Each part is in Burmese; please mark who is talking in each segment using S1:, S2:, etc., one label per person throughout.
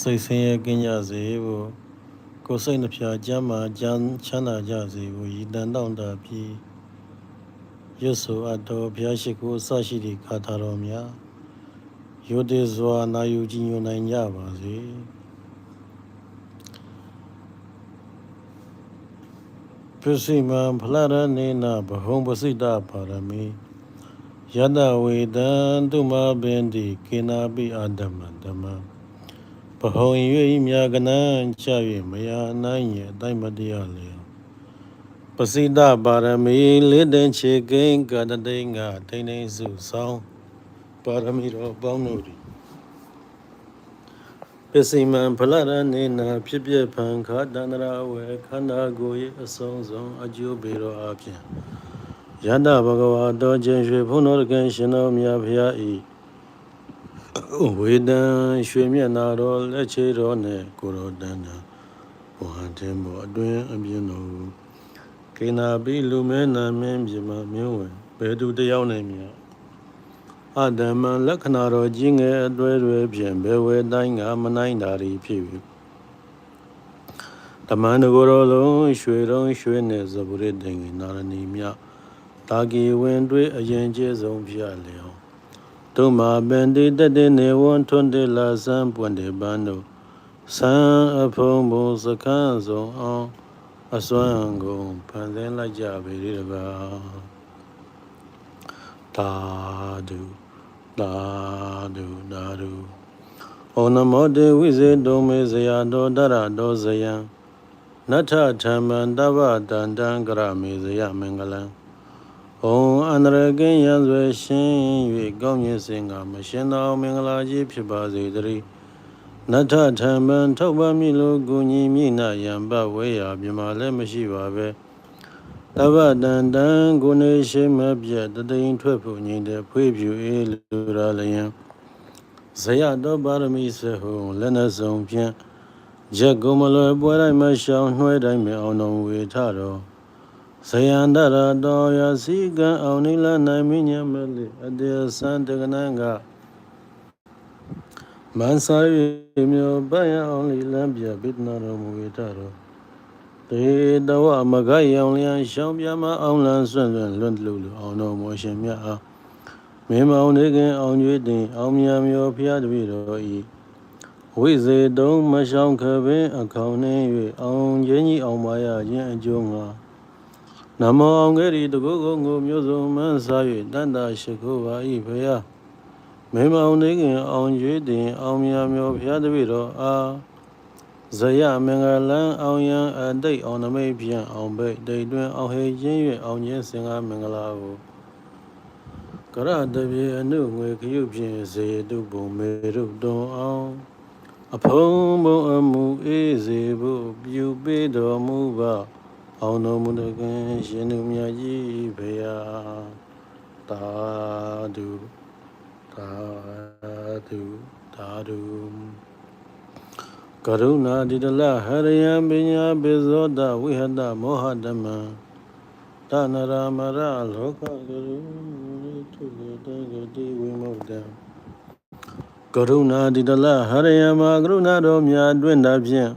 S1: စိတ်ဆင်းရဲကင်းကြစေဖို့ကိုယ်စိတ်နှဖျားကြမ်းမာကြမ်းချမ်းသာကြစေဖို့ရည်တန်တောင့်တပြီးရွတ်ဆိုအပ်တော်ဘုရားရှိခိုးအစရှိသည့်ခါထာတော်များယုတ်တေစွာနာယူကြည်ညိုနိုင်ကြပါစေပစ္စည်းမံဖလရနေနာဘဟုံပစိတပါရမီယတဝေတံတုမဘင်တိကေနာပိအာဓမ္မဓမ္မ ဘဟုံ၍မြာကနံချ၍မယာနိုင်ရဲ့အတိုင်းမတရားလေပစိတပါရမီလေးတန်ချေကိင်ကတတိငါထိန်ထိန်စုဆောင်ပါရမီတော်ပေါင်းတို့သည်ပစ္စည်းမံဖလရနေနာဖြစ်ပြဖန်ခါတန္တရာဝေခန္ဓာကိုယ်၏အဆုံးစွန်အကျိုးပေတော်အပြင်ယန္တဘဂဝါတော်ခြင်းရွှေဘုန်းတော်ကံရှင်တော်မြတ်ဖျားဤ ဝေဒံရွှေမျက်နာတော်လက်ချေတော်နှင့်ကိုရောတန်တာဝဟန်တင်ဘောအတွင်အပြင်းတော်ကေနာပိလူမဲနာမင်းပြမမြင်းဝင်ဘယ်သူတယောက်နဲ့မြတ်အတ္တမလက္ခဏာတော်ကြီးငယ်အသွဲတွေဖြင့်ဘယ်ဝဲတိုင်းကမနိုင်တာတွေဖြစ်ပြီဓမ္မန်တကိုယ်တော်လုံးရွှေတော်ရွှေနဲ့ဇဗုရစ်တင်နာရဏီမြတာဂီဝင်တွေအရင်ကျေဆုံးပြလျောတုမာပင်တိတတနေဝွန်ထွန်းတေလာစံပွင့်တေပန်းတို့စံအဖုံဘုံစခန်းဆုံးအောင်အစွမ်းကုန်ဖန်ဆင်းလို Tuma bendi dadini wantundi la sampwandi bando. San apumbu sakanzo on aswango pandin la jabiriba. Dadu, dadu, dadu. Onamode wize dome zayado darado zayan. Nata taman dava dandan grami zayamangalan. ထမ္မံတဗ္ဗတန္တံကရမေဇယမင်္ဂလံဩအန္တရကင်းရန်ဆွေရှင်၍ကောင်းမြတ်စင်ကမရှင်သောမင်္ဂလာကြီးဖြစ်ပါစေတည်းနထထမ္မံထောက်ပံ့မိလိုကုညီမိနာယံပဝေယမြမလည်းမရှိပါပဲတဗ္ဗတန္တံကိုနေရှိမပြတ်တတိန်ထွက်ဖို့ညီတဲ့ဖွေးဖြူအေးလူရလျံဇယတောပါရမီစဟုလက်နှစုံဖြင့်ရက်ကုမလွယ်ပွဲတိုင်းမရှောင်းနှွဲတိုင်းမအောင်တော်ဝေထတော် ဇယန္တရတော်ရစီကံအောင်နိလနိုင်မိညမလေအတေသံတကနံကမန်စာရီမျိုးပယအောင်လီလံပြပိတနာတော်မူဝေထတော်တေတဝမဂယောင်လျံရှောင်းပြမအောင်လန်းဆွန့်ဆွန့်လွတ်လူလူအောင်တော်မူရှင်မြတ်အားမင်းမောင်နေခင်အောင်ကျွေးတင်အောင်မြတ်မျိုးဖျားတပည့်တော်ဤဝိဇေတုံမရှောင်းခပင်အခေါင်နှင်း၍အောင်ချင်းကြီးအောင်ပါရခြင်းအကျိုးငါ နမောအောင်ကလေးတကုတ်ကိုငိုမျိုးစုံမှန်းစား၍တန်တာရှိခိုးပါ၏ဖျားမင်းမောင်နေခင်အောင်ကျွေးတင်အောင်မြတ်မျိုးဖျားတပည့်တော်အားဇယမင်္ဂလံအောင်ယံအတိတ်အောင်နမိတ်ဖြင့်အောင်ဘိတ်တိတ်တွင်အောင်ဟေခြင်း၍အောင်ခြင်းစင်ကားမင်္ဂလာကိုကရတပြေအနုငွေခရုဖြင့်ဇေတုပုံမေရုတုံအောင်အဖုံးဘုံအမှုအေးစေဖို့ပြုပေးတော်မူပါ အောင်တော်မူတကင်ရှင်သူမြတ်ကြီးဖေယာတာဓုတာဓုတာဓုကရုဏာတိတလဟရယံပညာပိဇောတဝိဟတမောဟတမံတနရမရလောကကရုထုလေတဂတိဝိမု ക്ത ကရုဏာတိတလဟရယံမှာကရုဏာတော်မြတ်အတွင်တာဖြင့်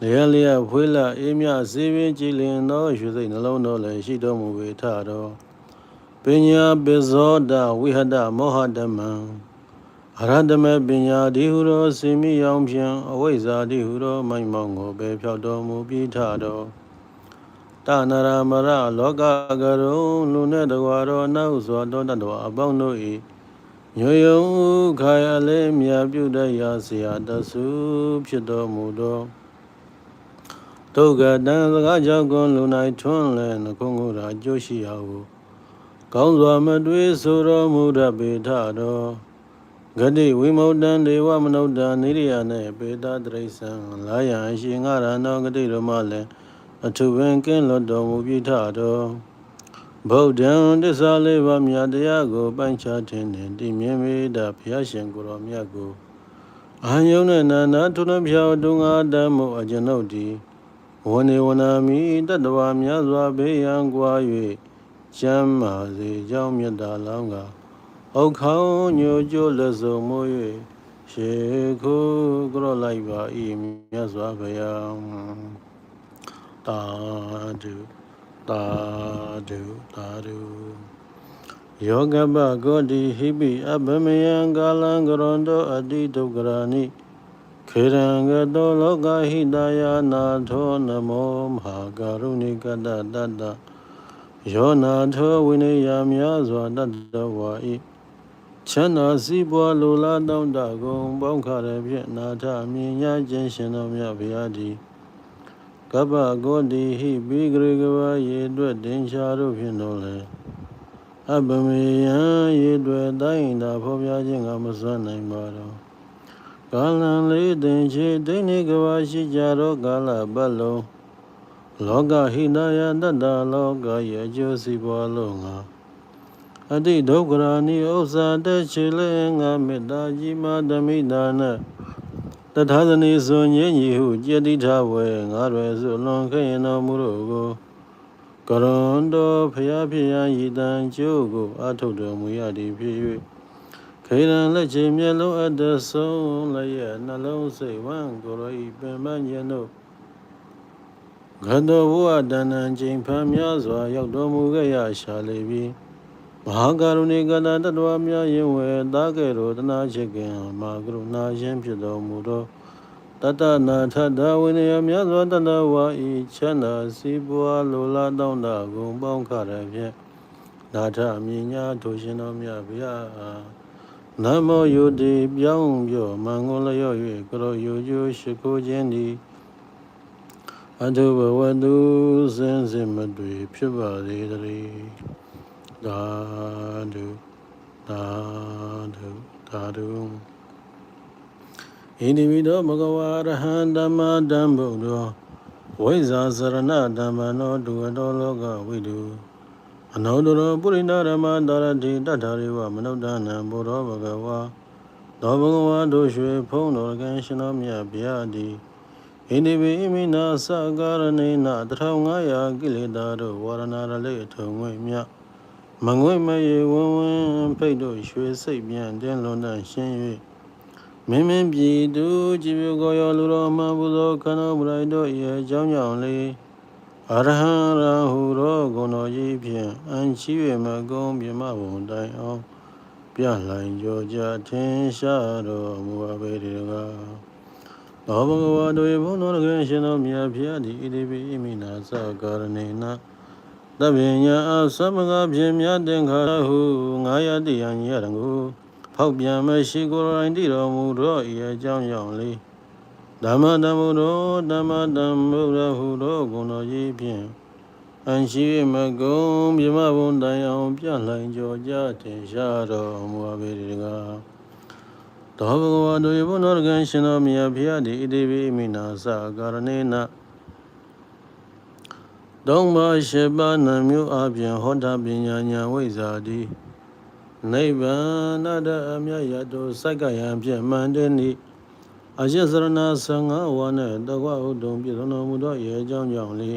S1: လျက်လျက်ဖွေးလာအေးမြစေပင်ကြည်လင်သောရွှေစိတ်နှလုံးတော်လည်းရှိတော်မူဝေထတော်ပညာပိဇောတဝိဟတမောဟတမံအရဟတမေပညာဒီဟုသောစေမိယောင်ဖြင့်အဝိဇ္ဇာဒီဟုသောမိုက်မောင်ကိုပဲဖြောက်တော်မူပြီးထတော်တနရမရလောကကရုံလူနဲ့တကွာတော်နောက်စွာတော်တတော်အပေါင်းတို့၏ညွယုံခါရလေးမြတ်ပြုတတ်ရာဆရာတဆုဖြစ်တော်မူသော ဒုက္ကတံစကားကြောင့်ကွန်လူ၌ထွန်းလဲနှခုံးကိုယ်ရာအကျိုးရှိရာဟုကောင်းစွာမတွေးဆိုတော်မူတတ်ပေထတော်ဂတိဝိမု ക്ത ံဒေဝမနုဿံနိရိယနှင့်ပေတာတရိษံလာယံအရှင်ငါရဏောဂတိရမလည်းအထုပင်ကင်းလွတ်တော်မူပြီးထတော်ဗုဒ္ဓံတစ္ဆာလေးပါးမြတ်တရားကိုပိုင်းခြားခြင်းနှင့်တည်မြဲမိတာဘုရားရှင်ကိုယ်တော်မြတ်ကိုအာယုန်နဲ့နာနာထုံဖြောတုံငါတမှုအကျွန်ုပ်သည် ဝနေဝနာမိတတ္တဝါများစွာဘေးရန်ကွာ၍ကျမ်းမာစေကြောင်းမြတ်တာလောင်းကဩခေါညိုကျိုးလက်စုံမိုး၍ရှေခုကရောလိုက်ပါဤမြတ်စွာဘုရားတာဒုတာဒုတာဒုယောဂပကောတိဟိပိအဘမယံကာလံကရွန်တောအတိဒုက္ခရာနိ ခေရံကတောလောကဟိတယာနာထောနမောမဟာကရုဏိကတတတ္တယောနာထောဝိနည်းယများစွာတတ္တဝါဤချမ်းသာစည်းပွားလိုလားတောင်းတကုန်ပေါင်းခါရဖြင့်နာထမြင်ညာခြင်းရှင်တော်မြတ်ဘုရားသည်ကပ္ပကောတိဟိပိဂရေကဝါရေအတွက်တင်ချာတို့ဖြင့်တော်လဲအပမေယံရေအတွက်တိုင်းတာဖော်ပြခြင်းကမစွမ်းနိုင်ပါတော့ ကာလံလေးတင်ချေဒိဋ္ဌိကဝါရှိကြတော့ကာလပတ်လုံးလောကဟိတယတတ္တလောကရဲ့အကျိုးစီးပွားလုံးငါအတိဒုက္ခရာနိဥစ္စာတချေလေငါမေတ္တာကြီးမာဓမိတာနဲ့တထာဇနီစွန်ငင်းကြီးဟုကြတိထဝဲငါရွယ်စွလွန်ခဲ့ရင်တော်မူတို့ကိုကရွန်တော်ဖျားဖျားရည်တန်ကျိုးကိုအထုတ်တော်မူရသည်ဖြစ်၍ ခေရန်လက်ချေမျက်လုံးအတဆုံးလည်းရဲ့နှလုံးစိတ်ဝမ်းကိုယ်တော်ဤပင်ပန်းခြင်းတို့ဂတောဘဝတဏ္ဏချိန်ဖန်များစွာ ရောက်တော်မူခဲ့ရရှာလေပြီမဟာကရုဏိကတတ္တဝများယင်ဝေတာကဲ့သို့တနာချစ်ခင်မာကရုဏာရှင်ဖြစ်တော်မူသောတတနာထတဝိနည်းများစွာတတဝါဤချမ်းသာစီးပွားလိုလားတောင်းတဂုံပေါင်းခရဖြင့်နာထမြညာထိုရှင်တော်မြတ်ဗျာ နမောယုတိပြောင်းပြော့မင်္ဂလရော့၍ကရောယုကျိုးရှိခိုးခြင်းသည်အတုဘဝတုစင်စင်မတွေ့ဖြစ်ပါသေးတည်းသာဓုသာဓုသာဓုဣတိမိသောဘဂဝါရဟံဓမ္မဓမ္မုသောဝိဇာစရဏဓမ္မနောဒုဝတောလောကဝိတု အနောတရောပုရိဏဓမ္မတာရတိတတ္ထာရိဝမနုဿနံဘုရောဘဂဝါသောဘဂဝါတို့ရွှေဖုံးတော်ကံရှင်တော်မြတ်ဗျာတိဣတိပိဣမိနာသကာရဏိနာ1500ကိလေသာတို့ဝရဏရလေထုံငွေမြတ်မငွေမရေဝဝင်းဖိတ်တို့ရွှေစိတ်ပြန်တင်းလွန်တန်ရှင်း၍မင်းမင်းပြည်သူကြည်ပြကိုရောလူတော်မှဘုသောခန္ဓာမရိုက်တို့ရဲ့အကြောင်းကြောင့်လေအရဟံရာဟုသောဂုဏတော်ကြီးဖြင့်အန် ချီ၍မကုံမြမဘုံတိုင်အောင်ပြလှိုင်ကြောကြထင်ရှားတော်မူပါပေတကားသောဘဂဝါတို့၏ဘုန်းတော်ကရှင်တော်မြတ်ဖျားသည်ဣတိပိဣမိနာသကာရဏေနတပညာအသမဂဖြင့်မြတ်တင်္ခါဟုငါယတိယံရတံကိုဖောက်ပြန်မရှိကိုယ်တိုင်တည်တော်မူသောဤအကြောင်းကြောင့်လေဓမ္မတမုသောဓမ္မတမုရဟုသောဂုဏတော်ကြီးဖြင့် အန်ရှိမကုံမြမဘုံတိုင်အောင်ပြလှိုင်ကြောကြတင်ရှားတော်မူပါပေတကားသောဘဂဝါတို့ဘုနောကံရှင်တော်မြတ်ဖျားသည်ဣတိပိမိနာသကာရဏေနသုံးပါးရှိပါးနှမျိုးအပြင်ဟောတာပညာဉာဏ်ဝိဇ္ဇာတိနိဗ္ဗာန်တအမြတ်ရတောစိုက်ကယံဖြင့်မှန်တဲ့နိအရှိစရဏ15ဝါနဲ့တကွဥတုံပြည့်စုံတော်မူသောရေအကြောင်းကြောင့်လေ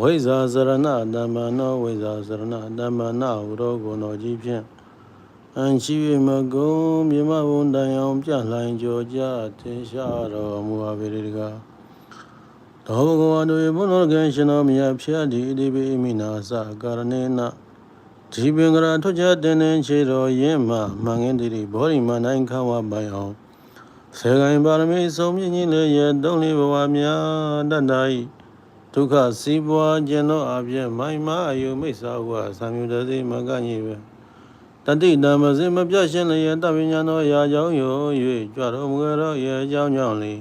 S1: ဝိဇ္ဇာစရဏဓမ္မနောဝိဇ္ဇာစရဏဓမ္မနာဟုသောဂုဏ်တော်ကြီးဖြင့်အန်ရှိ၍မကုံမြမဘုံတန်အောင်ပြလှိုင်ကြောကြသင်ရှားတော်မူပါပေတကားသောဘဂဝါတို့၏ဘုန်းတော်ကံရှင်တော်မြတ်ဖျားသည်ဣတိပိမိနာသကာရဏေနဒီပင်ကရာထွက်ကြတဲ့နေခြေတော်ရင်းမှမှန်ငင်းတိဘောရိမနိုင်ခဝပိုင်အောင်ဆေကိုင်ပါရမီဆုံးမြင့်ကြီးလည်းရဲ့တုံးလေးဘဝများတတ်တာ၏ ဒုက္ခစီးပွားခြင်းတို့အပြင်မိုင်မအယုမိစ္ဆာဟုသံမြူတသိမကညိပဲတတိတမစင်မပြတ်ရှင်လည်းရဲ့တပညာတော်ရာကြောင်းယော၍ကြွတော်မူသောရဲ့အကြောင်းကြောင့်လေ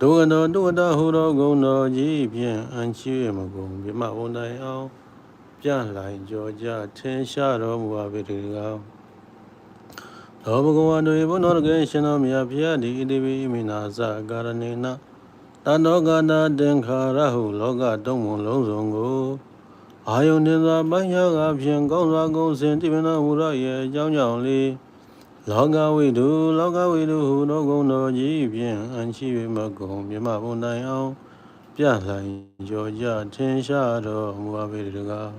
S1: ဒုက္ခတော်ဒုက္ခဟူသောဂုဏ်တော်ကြီးဖြင့်အန်ချီမကုန်မြမဝန်တိုင်အောင်ပြလှိုင်ကြောကြထင်ရှားတော်မူပါပေတကားသောဘဂဝါတို့၏ဘုနောကရှင်တော်မြတ်ဖျားသည်ဣတိပိမိနာဇကာရဏေန တတောကတာတင်္ခါရဟုလောကတုံးမလုံးစုံကိုအာယုန်တင်စွာပိုင်းခြားကဖြင့်ကောင်းစွာကုန်စင်တိပနာမူရရဲ့အကြောင်းကြောင့်လေလောကဝိတုလောကဝိတုဟုသောဂုဏ်တော်ကြီးဖြင့်အန်ရှိ၍မကုံမြမဘုံတိုင်အောင်ပြလှိုင်ကြောကြထင်ရှားတော်မူပါပေတကား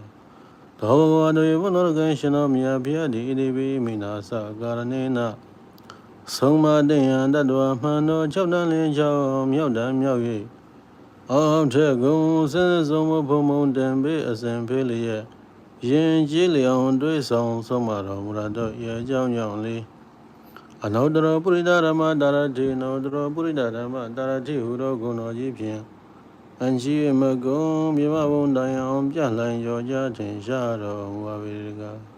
S1: သောဘဝတို့ဘုနောကရှင်တော်မြတ်ဖျားသည်ဣတိပိမိနာသကာရဏေန ဆုံးမတင်ရန်တတ္တဝမှန်တော်၆တန်းလင်းချောင်းမြောက်တန်းမြောက်၍အောင်ထက်ကုံစင်းစုံမဖုံမုံတံပေအစဉ်ဖေးလျက်ရင်ကြည်လျောင်တွေးဆောင်ဆုံးမတော်မူရတော့ရဲ့အကြောင်းကြောင့်လေးအနောတရပုရိဒဓမ္မတာရတိနောတရပုရိဒဓမ္မတာရတိဟုသောဂုဏတော်ကြီးဖြင့်အန်ရှိမကုံမြမဘုံတိုင်အောင်ပြလှန်ရောကြထင်ရှားတော်မူပါပေတကား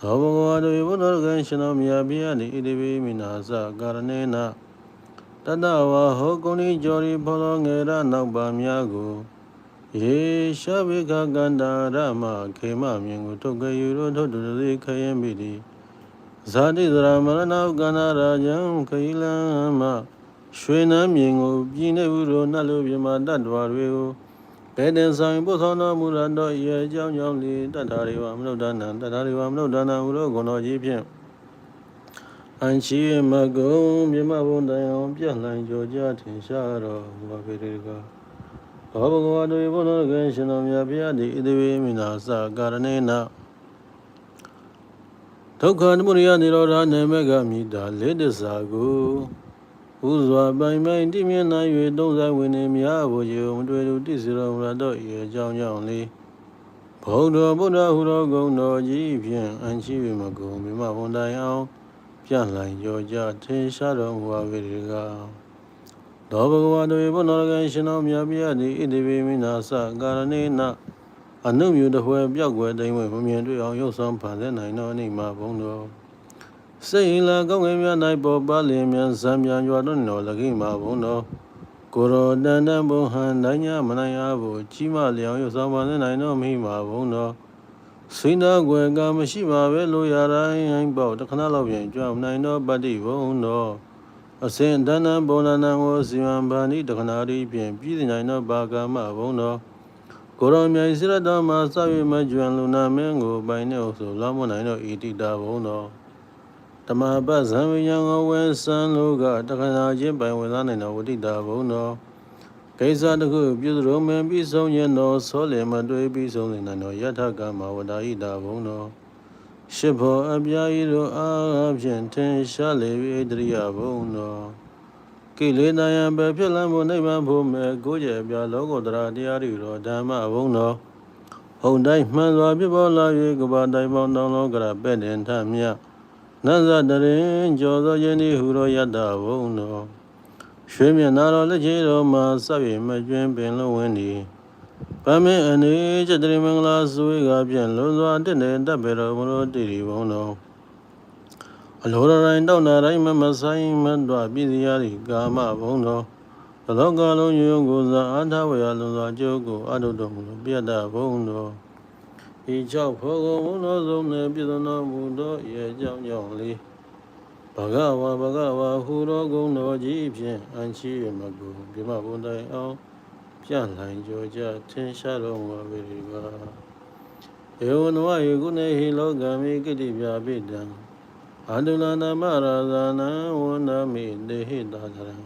S1: သောဘဂဝါတို့ဘုဒ္ဓကံရှင်တော်မြတ်ပြာနိဣတိပိမိနာသကာရဏေနတတဝါဟောကုဏိကျော်ရီဖောလောငေရနောက်ပါများကိုယေရှဘိကကန္တာရမခေမမြင်ကိုထုတ်ကြယူတို့ထုတ်တူသည်ခရင်မိသည်ဇာတိသရမရဏောကန္နာရာဇံခိလံမရွှေနှမ်းမြင်ကိုပြည်နေဘူးတို့နှလုံးပြမတတ်တော်တွေကို ဘယ်တင်ဆိုင်ပုသောတော်မူရတော်ရဲ့အကြောင်းကြောင့်လေတတ္ထာရိဝမနုဿာနံတတ္ထာရိဝမနုဿာနံဟူသောဂုဏ်တော်ကြီးဖြင့်အန်ရှိမကုံမြမဘုံတိုင်အောင်ပြန့်လှန်ကြောကြထင်ရှားတော်မူပါပေတကားဘောဘဂဝါတို့ဘုရားကံရှင်တော်မြတ်ဘုရားသည်ဣတိဝေမိနာသကာရဏေနဒုက္ခသမုဒယនិရောဓနေမကမိတာလေးတစ္ဆာကို ဥစွာပိုင်ပိုင်တိမြင်နိုင်၍သုံးဆိုင်ဝင်နေမြားဖို့ရေမတွေ့သူတိစီတော်မူတော့၏အကြောင်းကြောင့်လေးဘုဒ္ဓဘုရားဟူသောဂုဏ်တော်ကြီးဖြင့်အန်ရှိဝေမကုံမြမဘုံတိုင်အောင်ပြန့်လှန်ကြောကြထင်ရှားတော်မူပါပေတကားသောဘဂဝါတို့ဘုရားကံရှင်တော်မြတ်ဘုရားသည်ဣတိဝေမိနာသကာရဏေနအနုမြူတဖွဲပြောက်ွယ်တိမ်ဝဲမမြင်တွေ့အောင်ရုပ်ဆောင်ဖန်ဆင်းနိုင်သောအနိမဘုံတော် စိတ်လာကောင်းငယ်များ၌ပေါ်ပါလျင်မြန်ဇံပြန်ကြွတော်တော်လကိမဘုံတော်ကိုရောတန်တန်ဘုံဟန်နိုင်ညာမနိုင်အားဖို့ကြီးမလျောင်ရုပ်ဆောင်ဖန်ဆင်းနိုင်သောမိမဘုံတော်စိန္ဒကွယ်ကမရှိပါပဲလို့ရတိုင်းဟိုင်းပေါတခဏလောက်ပြန်ကြွနိုင်သောပတ္တိဘုံတော်အစဉ်တန်တန်ဘုံနာနံကိုစီမံပါဏိတခဏရီဖြင့်ပြည်နိုင်သောဘာကာမဘုံတော်ကိုရောမြိုင်စိရတော်မှာစ၍မကျွမ်းလူနာမင်းကိုပိုင်နေအုပ်ဆိုလောမနိုင်သောဣတိတာဘုံတော် တမပတ်ဇံဝိညာဉ်ကိုဝဲဆန်းလို့ကတခဏချင်းပိုင်ဝင်သားနိုင်သောဝတိတာဘုံတော်ကိစ္စတစ်ခုပြုစုရုံမင်းပြီးဆုံးရင်တော်ဆောလင်မတွေ့ပြီးဆုံးနိုင်သောယထကမဝဒာဣတာဘုံတော်ရှိဖို့အပြာဤတို့အားဖြင့်ထင်ရှားလေ၏တရိယဘုံတော်ကိလေသာယံပဲဖြစ်လမ်းဖို့နိဗ္ဗာန်ဖို့မဲ့ကိုယ်ကျယ်ပြလောကုတ္တရာတရားတွေတော်ဓမ္မဘုံတော်ဟုန်တိုင်းမှန်စွာပြပေါ်လာ၍ကဘာတိုင်ပေါင်းတောင်းလောကရပဲ့တင်ထမြတ် နတ်ဇတရင်ကျော်သောယင်းဤဟူသောယတ္တဘုံတော်ရွှေမျက်နာတော်လက်ချေတော်မှာစပ်၍မကျွင်းပင်လုံးဝင်းသည်ပမင်းအနေကျတရိမင်္ဂလာစွေကပြန်လွန်စွာတင့်တယ်တပ်ပေတော်မလို့တည်ဒီဘုံတော်အလိုတော်တိုင်းတောက်နာတိုင်းမမဆိုင်မတော်ပြည်စီရသည့်ကာမဘုံတော်ဘလောကလုံးယုံကိုစားအာထဝေယလွန်စွာကျိုးကိုအထုတော်မူလို့ပြတ်တာဘုံတော် ဤကြောင့်ဖောကုံဘုံတော်ဆုံးနဲ့ပြည်စုံတော်မူသောရဲ့ကြောင့်ကြောင့်လေးဘဂဝါဘဂဝါဟူသောဂုဏ်တော်ကြီးဖြင့်အန်ရှိရမကူပြမဘုံတိုင်အောင်ပြန့်လှန်ကြောကြထင်ရှားတော်မူပါပေဒီပါဧဝနဝယေကုနေဟိလောကမိကိတိပြပိတံအန္တုလနာမရာဇာနံဝန္ဒမိတေဟိတာသရံ